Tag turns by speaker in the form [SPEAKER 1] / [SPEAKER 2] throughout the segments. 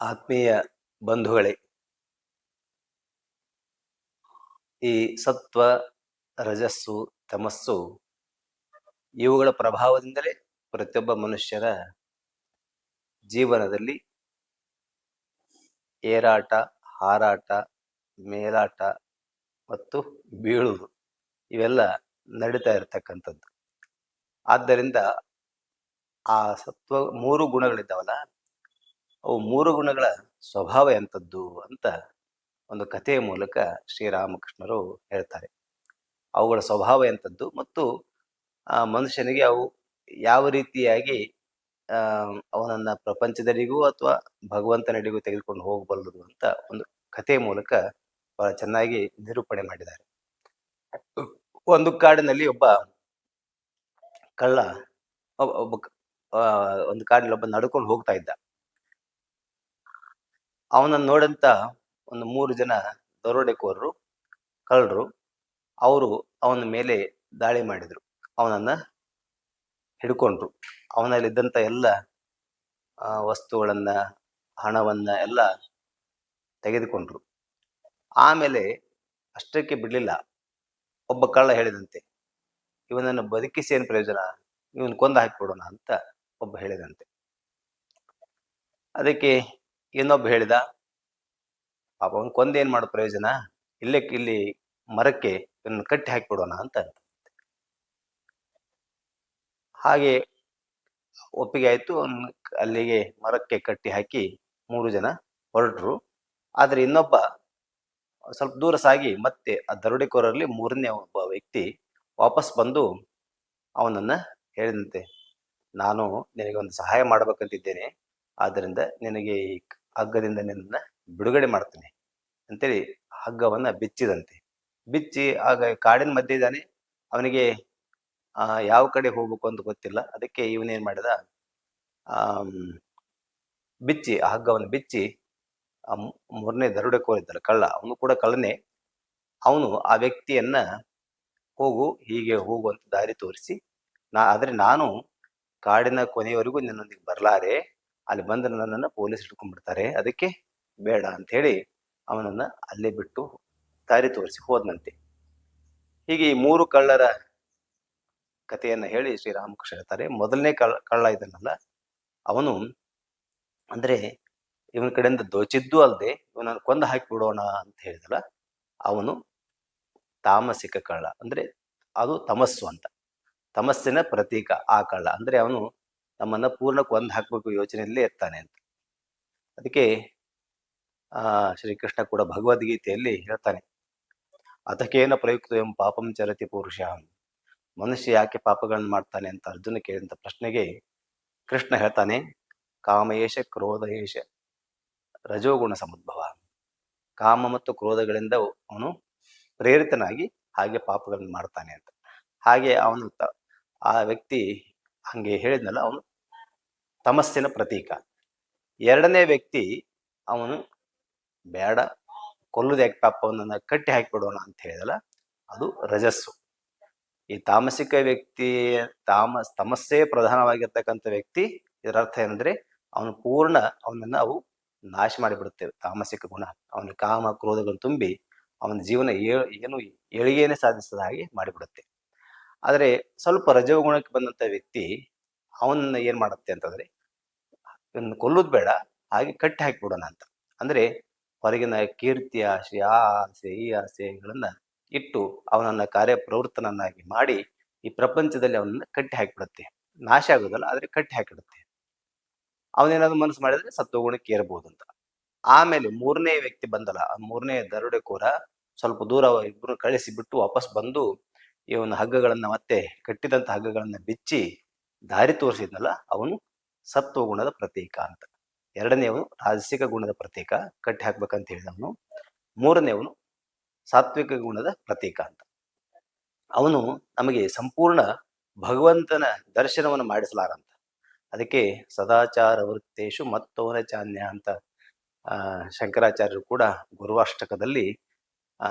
[SPEAKER 1] ಆತ್ಮೀಯ ಬಂಧುಗಳೇ, ಈ ಸತ್ವ, ರಜಸ್ಸು, ತಮಸ್ಸು ಇವುಗಳ ಪ್ರಭಾವದಿಂದಲೇ ಪ್ರತಿಯೊಬ್ಬ ಮನುಷ್ಯರ ಜೀವನದಲ್ಲಿ ಏರಾಟ, ಹಾರಾಟ, ಮೇಲಾಟ ಮತ್ತು ಬೀಳುವುದು ಇವೆಲ್ಲ ನಡೀತಾ ಇರತಕ್ಕಂಥದ್ದು. ಆದ್ದರಿಂದ ಆ ಸತ್ವ ಮೂರು ಗುಣಗಳಿದ್ದಾವಲ್ಲ ಅವು ಮೂರು ಗುಣಗಳ ಸ್ವಭಾವ ಎಂಥದ್ದು ಅಂತ ಒಂದು ಕಥೆಯ ಮೂಲಕ ಶ್ರೀರಾಮಕೃಷ್ಣರು ಹೇಳ್ತಾರೆ. ಅವುಗಳ ಸ್ವಭಾವ ಎಂಥದ್ದು ಮತ್ತು ಆ ಮನುಷ್ಯನಿಗೆ ಅವು ಯಾವ ರೀತಿಯಾಗಿ ಅವನನ್ನ ಪ್ರಪಂಚದಡಿಗೂ ಅಥವಾ ಭಗವಂತನಡಿಗೂ ತೆಗೆದುಕೊಂಡು ಹೋಗಬಲ್ಲದು ಅಂತ ಒಂದು ಕಥೆಯ ಮೂಲಕ ಬಹಳ ಚೆನ್ನಾಗಿ ನಿರೂಪಣೆ ಮಾಡಿದ್ದಾರೆ. ಒಂದು ಕಾಡಿನಲ್ಲಿ ಒಬ್ಬ ಕಳ್ಳ, ಒಬ್ಬ ಒಂದು ಕಾಡಿನಲ್ಲಿ ಒಬ್ಬ ನಡ್ಕೊಂಡು ಹೋಗ್ತಾ ಇದ್ದ. ಅವನನ್ನು ನೋಡಂತ ಒಂದು ಮೂರು ಜನ ದರೋಡೆಕೋರರು, ಕಳ್ಳರು, ಅವರು ಅವನ ಮೇಲೆ ದಾಳಿ ಮಾಡಿದ್ರು. ಅವನನ್ನ ಹಿಡ್ಕೊಂಡ್ರು. ಅವನಲ್ಲಿದ್ದಂಥ ಎಲ್ಲ ವಸ್ತುಗಳನ್ನ, ಹಣವನ್ನ ಎಲ್ಲ ತೆಗೆದುಕೊಂಡ್ರು. ಆಮೇಲೆ ಅಷ್ಟಕ್ಕೆ ಬಿಡಲಿಲ್ಲ. ಒಬ್ಬ ಕಳ್ಳ ಹೇಳಿದಂತೆ, ಇವನನ್ನು ಬದುಕಿಸಿ ಏನ್ ಪ್ರಯೋಜನ? ಇವನ್ ಕೊಂದು ಹಾಕಿಬಿಡೋಣ ಅಂತ ಒಬ್ಬ ಹೇಳಿದಂತೆ. ಅದಕ್ಕೆ ಇನ್ನೊಬ್ಬ ಹೇಳಿದ, ಪಾಪ ಅವನ್ ಕೊಂದ ಏನ್ ಮಾಡೋ ಪ್ರಯೋಜನ? ಇಲ್ಲೇ ಇಲ್ಲಿ ಮರಕ್ಕೆ ಇವನ್ನ ಕಟ್ಟಿ ಹಾಕಿಬಿಡೋಣ ಅಂತ ಹಾಗೆ ಒಪ್ಪಿಗೆ ಆಯ್ತು, ಅವ್ನ್ ಅಲ್ಲಿಗೆ ಮರಕ್ಕೆ ಕಟ್ಟಿ ಹಾಕಿ ಮೂರು ಜನ ಹೊರಟರು. ಆದ್ರೆ ಇನ್ನೊಬ್ಬ ಸ್ವಲ್ಪ ದೂರ ಸಾಗಿ ಮತ್ತೆ ಆ ದರೋಡೆಕೋರರಲ್ಲಿ ಮೂರನೇ ಒಬ್ಬ ವ್ಯಕ್ತಿ ವಾಪಸ್ ಬಂದು ಅವನನ್ನ ಹೇಳಿದಂತೆ, ನಾನು ನಿನಗೆ ಒಂದು ಸಹಾಯ ಮಾಡ್ಬೇಕಂತಿದ್ದೇನೆ. ಆದ್ದರಿಂದ ನಿನಗೆ ಈ ಹಗ್ಗದಿಂದ ನಿನ್ನ ಬಿಡುಗಡೆ ಮಾಡ್ತೀನಿ. ಅಂತೇಳಿ ಹಗ್ಗವನ್ನ ಬಿಚ್ಚಿದಂತೆ. ಬಿಚ್ಚಿ ಆಗ ಕಾಡಿನ ಮಧ್ಯೆ ಇದ್ದಾನೆ. ಅವನಿಗೆ ಯಾವ ಕಡೆ ಹೋಗ್ಬೇಕು ಅಂತ ಗೊತ್ತಿಲ್ಲ. ಅದಕ್ಕೆ ಇವನೇನ್ ಮಾಡಿದ? ಬಿಚ್ಚಿ ಆ ಹಗ್ಗವನ್ನು ಬಿಚ್ಚಿ ಮೂರನೇ ದರೋಡೆ ಕೋರಿದ್ದಲ್ಲ ಕಳ್ಳ, ಅವನು ಕೂಡ ಕಳ್ಳನೇ. ಅವನು ಆ ವ್ಯಕ್ತಿಯನ್ನ ಹೋಗು, ಹೀಗೆ ಹೋಗು ಅಂತ ದಾರಿ ತೋರಿಸಿ, ನಾ, ಆದರೆ ನಾನು ಕಾಡಿನ ಕೊನೆಯವರೆಗೂ ನಿನ್ನೊಂದಿಗೆ ಬರಲಾರೆ. ಅಲ್ಲಿ ಬಂದ ನನ್ನನ್ನು ಪೊಲೀಸ್ ಹಿಡ್ಕೊಂಡ್ಬಿಡ್ತಾರೆ. ಅದಕ್ಕೆ ಬೇಡ ಅಂತ ಹೇಳಿ ಅವನನ್ನ ಅಲ್ಲೇ ಬಿಟ್ಟು ದಾರಿ ತೋರಿಸಿ ಹೋದನಂತೆ. ಹೀಗೆ ಈ ಮೂರು ಕಳ್ಳರ ಕಥೆಯನ್ನು ಹೇಳಿ ಶ್ರೀರಾಮಕೃಷ್ಣ ಹೇಳ್ತಾರೆ. ಮೊದಲನೇ ಕಳ್ಳ ಕಳ್ಳ ಇದನ್ನಲ್ಲ, ಅವನು ಅಂದ್ರೆ ಇವನ ಕಡೆಯಿಂದ ದೋಚಿದ್ದು ಅಲ್ಲದೆ ಇವನನ್ನು ಕೊಂದು ಹಾಕಿಬಿಡೋಣ ಅಂತ ಹೇಳಿದಲ್ಲ, ಅವನು ತಾಮಸಿಕ ಕಳ್ಳ. ಅಂದರೆ ಅದು ತಮಸ್ಸು ಅಂತ. ತಮಸ್ಸಿನ ಪ್ರತೀಕ ಆ ಕಳ್ಳ. ಅಂದರೆ ಅವನು ನಮ್ಮನ್ನ ಪೂರ್ಣ ಕೊಂದು ಹಾಕ್ಬೇಕು ಯೋಚನೆಯಲ್ಲೇ ಇರ್ತಾನೆ ಅಂತ. ಅದಕ್ಕೆ, ಆ, ಶ್ರೀಕೃಷ್ಣ ಕೂಡ ಭಗವದ್ಗೀತೆಯಲ್ಲಿ ಹೇಳ್ತಾನೆ, ಅದಕ್ಕೇನ ಪ್ರಯುಕ್ತ ಎಂ ಪಾಪಂ ಚರತಿ ಪುರುಷ. ಮನುಷ್ಯ ಯಾಕೆ ಪಾಪಗಳನ್ನು ಮಾಡ್ತಾನೆ ಅಂತ ಅರ್ಜುನ ಕೇಳಿದಂತ ಪ್ರಶ್ನೆಗೆ ಕೃಷ್ಣ ಹೇಳ್ತಾನೆ ಕಾಮಯೇಶ ಕ್ರೋಧಯೇಶ. ರಜೋಗುಣ ಸಮುದ್ಭವ. ಕಾಮ ಮತ್ತು ಕ್ರೋಧಗಳಿಂದ ಅವನು ಪ್ರೇರಿತನಾಗಿ ಹಾಗೆ ಪಾಪಗಳನ್ನು ಮಾಡ್ತಾನೆ ಅಂತ. ಹಾಗೆ ಅವನು ಆ ವ್ಯಕ್ತಿ ಹಂಗೆ ಹೇಳಿದ್ನಲ್ಲ, ಅವನು ತಮಸ್ಸಿನ ಪ್ರತೀಕ. ಎರಡನೇ ವ್ಯಕ್ತಿ, ಅವನು ಬೇಡ, ಕೊಲ್ಲದ ಪಾಪ, ಅವನನ್ನ ಕಟ್ಟಿ ಹಾಕಿಬಿಡೋಣ ಅಂತ ಹೇಳಿದಲ್ಲ, ಅದು ರಜಸ್ಸು. ಈ ತಾಮಸಿಕ ವ್ಯಕ್ತಿ ತಾಮಸ್ ತಮಸ್ಸೇ ಪ್ರಧಾನವಾಗಿರ್ತಕ್ಕಂಥ ವ್ಯಕ್ತಿ, ಇದರ ಅರ್ಥ ಏನಂದ್ರೆ, ಅವನು ಪೂರ್ಣ, ಅವನನ್ನು ಅವು ನಾಶ ಮಾಡಿಬಿಡುತ್ತೇವೆ, ತಾಮಸಿಕ ಗುಣ. ಅವನ ಕಾಮ, ಕ್ರೋಧಗಳು ತುಂಬಿ, ಅವನ ಜೀವನ ಏನು ಏಳಿಗೆಯನ್ನೇ ಸಾಧಿಸದ ಹಾಗೆ ಮಾಡಿಬಿಡುತ್ತೆ. ಆದರೆ, ಸ್ವಲ್ಪ ರಜೋಗುಣಕ್ಕೆ ಬಂದಂಥ ವ್ಯಕ್ತಿ ಅವನನ್ನ ಏನ್ ಮಾಡುತ್ತೆ ಅಂತಂದ್ರೆ ಇವನ್ನ ಕೊಲ್ಲೋದು ಬೇಡ, ಹಾಗೆ ಕಟ್ಟಿ ಹಾಕಿಬಿಡೋಣ ಅಂತ. ಅಂದ್ರೆ ಹೊರಗಿನ ಕೀರ್ತಿ, ಆಸೆ, ಆ ಆಸೆ, ಈ ಆಸೆಗಳನ್ನ ಇಟ್ಟು ಅವನನ್ನ ಕಾರ್ಯಪ್ರವೃತ್ತನನ್ನಾಗಿ ಮಾಡಿ ಈ ಪ್ರಪಂಚದಲ್ಲಿ ಅವನನ್ನ ಕಟ್ಟಿ ಹಾಕಿಬಿಡುತ್ತೆ. ನಾಶ ಆಗೋದಲ್ಲ, ಆದ್ರೆ ಕಟ್ಟಿ ಹಾಕಿಡುತ್ತೆ ಅವನೇನಾದ್ರು ಮನಸ್ಸು ಮಾಡಿದ್ರೆ ಸತ್ವಗುಣಕ್ಕೆ ಏರ್ಬೋದು ಅಂತ. ಆಮೇಲೆ ಮೂರನೇ ವ್ಯಕ್ತಿ ಬಂದಲ್ಲ, ಆ ಮೂರನೇ ದರೋಡೆಕೋರ ಸ್ವಲ್ಪ ದೂರ ಇಬ್ಬರು ಕಳಿಸಿ ಬಿಟ್ಟು ವಾಪಸ್ ಬಂದು ಇವನ ಹಗ್ಗಗಳನ್ನ ಮತ್ತೆ, ಕಟ್ಟಿದಂತ ಹಗ್ಗಗಳನ್ನ ಬಿಚ್ಚಿ ದಾರಿ ತೋರಿಸಿದ್ನಲ್ಲ ಅವನು ಸತ್ವ ಗುಣದ ಪ್ರತೀಕ ಅಂತ. ಎರಡನೇವನು ರಾಜಸಿಕ ಗುಣದ ಪ್ರತೀಕ, ಕಟ್ಟಿ ಹಾಕ್ಬೇಕಂತ ಹೇಳಿದವನು. ಮೂರನೇವನು ಸಾತ್ವಿಕ ಗುಣದ ಪ್ರತೀಕ ಅಂತ. ಅವನು ನಮಗೆ ಸಂಪೂರ್ಣ ಭಗವಂತನ ದರ್ಶನವನ್ನು ಮಾಡಿಸಲಾರಂತ. ಅದಕ್ಕೆ ಸದಾಚಾರ ವೃತ್ತೇಶು ಮತ್ತೋನ ಚಾನ್ಯ ಅಂತ ಶಂಕರಾಚಾರ್ಯರು ಕೂಡ ಗುರುವಾಷ್ಟಕದಲ್ಲಿ, ಆ,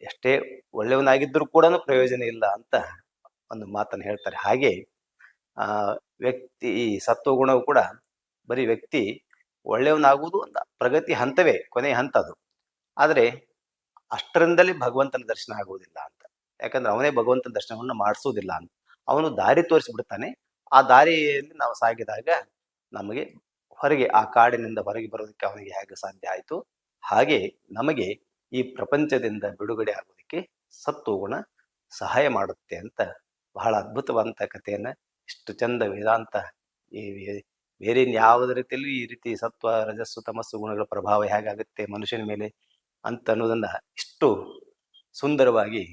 [SPEAKER 1] ಎಷ್ಟೇ ಒಳ್ಳೆಯವನಾಗಿದ್ದರೂ ಕೂಡ ಪ್ರಯೋಜನ ಇಲ್ಲ ಅಂತ ಒಂದು ಮಾತನ್ನು ಹೇಳ್ತಾರೆ. ಹಾಗೆ ಆ ವ್ಯಕ್ತಿ, ಈ ಸತ್ವಗುಣವು ಕೂಡ ಬರೀ ವ್ಯಕ್ತಿ ಒಳ್ಳೆಯವನಾಗುವುದು ಅಂತ ಪ್ರಗತಿ ಹಂತವೇ, ಕೊನೆಯ ಹಂತ ಅದು. ಆದರೆ ಅಷ್ಟರಿಂದಲೇ ಭಗವಂತನ ದರ್ಶನ ಆಗುವುದಿಲ್ಲ ಅಂತ. ಯಾಕಂದ್ರೆ ಅವನೇ ಭಗವಂತನ ದರ್ಶನವನ್ನು ಮಾಡಿಸುವುದಿಲ್ಲ ಅಂತ. ಅವನು ದಾರಿ ತೋರಿಸಿಬಿಡ್ತಾನೆ. ಆ ದಾರಿಯಲ್ಲಿ ನಾವು ಸಾಗಿದಾಗ ನಮಗೆ ಹೊರಗೆ, ಆ ಕಾಡಿನಿಂದ ಹೊರಗೆ ಬರೋದಕ್ಕೆ ಅವನಿಗೆ ಹೇಗೆ ಸಾಧ್ಯ ಆಯಿತು? ಹಾಗೆ ನಮಗೆ ಈ ಪ್ರಪಂಚದಿಂದ ಬಿಡುಗಡೆ ಆಗೋದಕ್ಕೆ ಸತ್ತು ಗುಣ ಸಹಾಯ ಮಾಡುತ್ತೆ ಅಂತ ಬಹಳ ಅದ್ಭುತವಾದಂಥ ಕಥೆಯನ್ನ ಇಷ್ಟು ಚಂದ ವೇದಾಂತ, ಈ ಬೇರೆ ಯಾವುದೇ ರೀತಿಯಲ್ಲಿ ಈ ರೀತಿ ಸತ್ವ, ರಜಸ್ಸು, ತಮಸ್ಸು ಗುಣಗಳ ಪ್ರಭಾವ ಹೇಗಾಗುತ್ತೆ ಮನುಷ್ಯನ ಮೇಲೆ ಅಂತ ಅನ್ನೋದನ್ನ ಇಷ್ಟು ಸುಂದರವಾಗಿ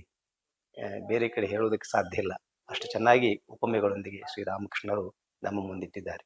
[SPEAKER 1] ಬೇರೆ ಕಡೆ ಹೇಳೋದಕ್ಕೆ ಸಾಧ್ಯ ಇಲ್ಲ. ಅಷ್ಟು ಚೆನ್ನಾಗಿ ಉಪಮೆಗಳೊಂದಿಗೆ ಶ್ರೀರಾಮಕೃಷ್ಣರು ನಮ್ಮ ಮುಂದಿಟ್ಟಿದ್ದಾರೆ.